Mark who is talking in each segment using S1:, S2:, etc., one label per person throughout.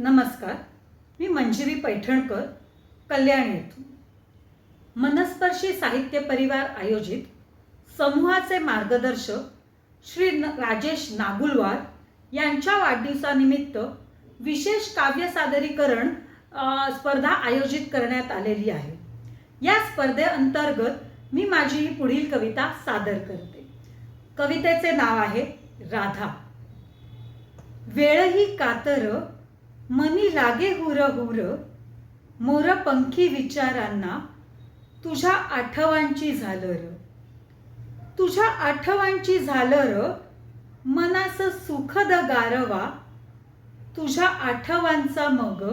S1: नमस्कार. मी मंजिरी पैठणकर कल्याण येथून. मनस्पर्शी साहित्य परिवार आयोजित समूहाचे मार्गदर्शक श्री न राजेश नागुलवार यांच्या वाढदिवसानिमित्त विशेष काव्य सादरीकरण स्पर्धा आयोजित करण्यात आलेली आहे. या स्पर्धेअंतर्गत मी माझी ही पुढील कविता सादर करते. कवितेचे नाव आहे राधा. वेळही कातर मनी लागे हुर हुर मोर पंखी विचारांना तुझ्या आठवांची झालं र तुझ्या आठवांची झालं र मनास सुखद गारवा तुझ्या आठवांचा मग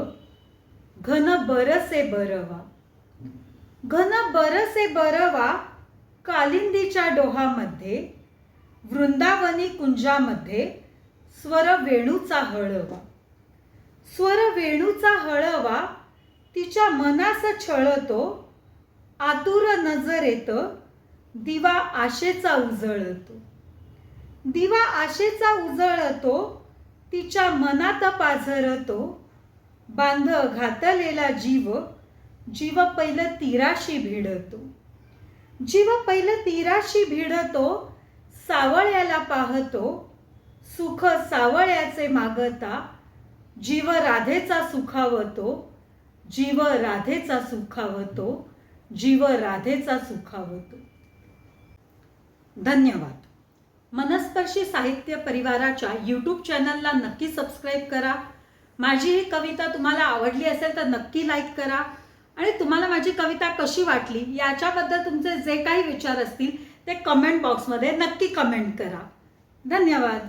S1: घन बरसे बरवा. घन बरसे बरवा कालिंदीच्या डोहामध्ये वृंदावनी कुंजामध्ये स्वर वेणूचा हळवा. स्वर वेणूचा हळवा तिच्या मनास छळतो आतुर नजरेत दिवा आशेचा उजळतो. दिवा आशेचा उजळतो तिच्या मनात पाझरतो. बांध घातलेला जीव जीव पहिलं तीराशी भिडतो. जीव पहिलं तीराशी भिडतो सावळ्याला पाहतो. सुख सावळ्याचे मागता जीव राधेचा सुखावतो जीव राधेचा सुखावतो जीव राधेचा सुखावतो. धन्यवाद. मनस्पर्शी साहित्य परिवाराच्या यूट्यूब चॅनलला नक्की सबस्क्राईब करा. माझी ही कविता तुम्हाला आवडली असेल तर नक्की लाईक करा. आणि तुम्हाला माझी कविता कशी वाटली याच्याबद्दल तुमचे जे काही विचार असतील ते कमेंट बॉक्समध्ये नक्की कमेंट करा. धन्यवाद.